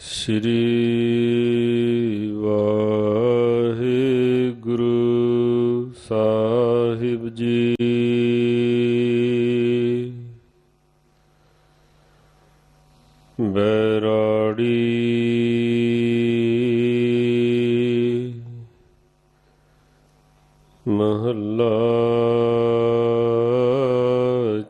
ਸ੍ਰੀ ਵਾਹਿਗੁਰੂ ਸਾਹਿਬ ਜੀ ਬੈਰਾੜੀ ਮਹੱਲਾ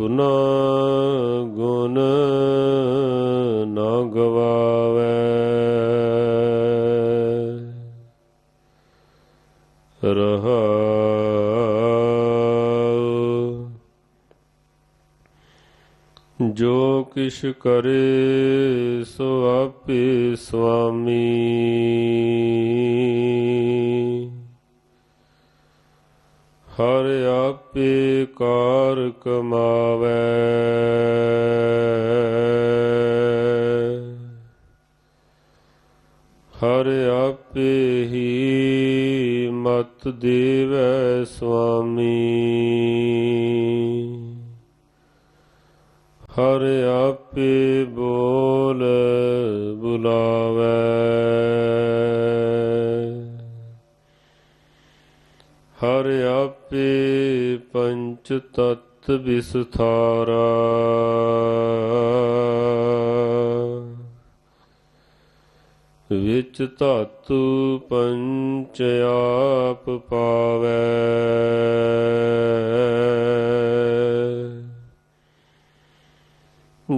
ਆਪਣਾ ਗੁਣ ਨਾ ਗਵਾਵੇ। ਰਹਾ ਜੋ ਕਿਛ ਕਰੇ ਸੋ ਆਪੇ ਸੁਆਮੀ ਹਰ ਆਪੇ ਕਾਰ ਕਮਾਵੇ। ਹਰ ਆਪੇ ਹੀ ਮਤ ਦੇਵੈ ਸੁਆਮੀ। ਹਰ ਆਪੇ ਬੋਲ ਬੁਲਾਵੇ। ਹਰ ਆਪੇ ਪੰਚ ਤਤ ਵਿਸਥਾਰਾ। ਵਿੱਚ ਧਾਤੂ ਪੰਚ ਆਪ ਪਾਵੇ।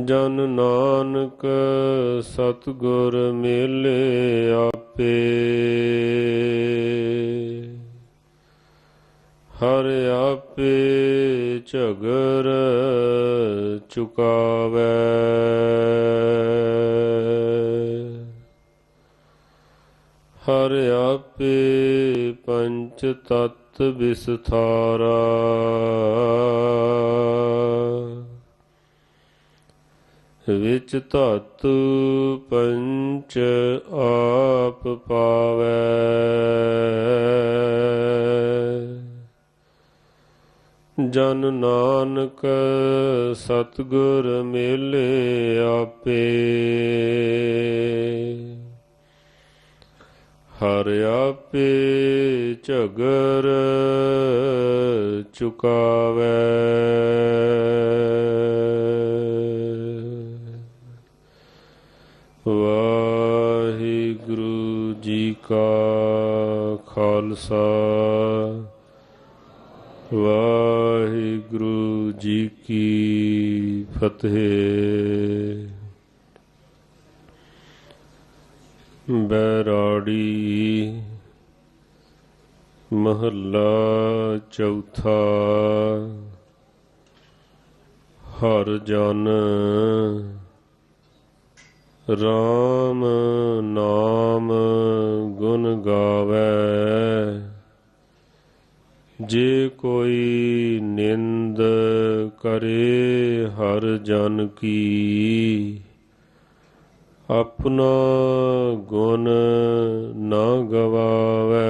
ਜਨ ਨਾਨਕ ਸਤਗੁਰ ਮਿਲੇ ਆਪੇ। ਹਰ ਆਪੇ ਝਗਰ ਚੁਕਾਵੇ। ਹਰ ਆਪੇ ਪੰਚ ਤਤ ਵਿਸਥਾਰਾ। ਵਿੱਚ ਧਾਤੂ ਪੰਚ ਆਪ ਪਾਵੇ। ਜਨ ਨਾਨਕ ਸਤਗੁਰ ਮਿਲੇ ਆਪੇ। ਹਰ ਆਪੇ ਝਗਰ ਚੁਕਾਵੇ। ਵਾਹਿਗੁਰੂ ਜੀ ਕਾ ਖਾਲਸਾ। ਵਾਹਿਗੁਰੂ ਜੀ ਕੀ ਫਤਿਹ। ਬੈਰਾੜੀ ਮਹੱਲਾ ਚੌਥਾ। ਹਰ ਜਨ RAM ਨਾਮ ਗੁਣ ਗਾਵੇ। ਜੇ ਕੋਈ ਨਿੰਦ ਕਰੇ ਹਰ ਜਨ ਕੀ। ਆਪਣਾ ਗੁਣ ਨਾ ਗਵਾਵੇ।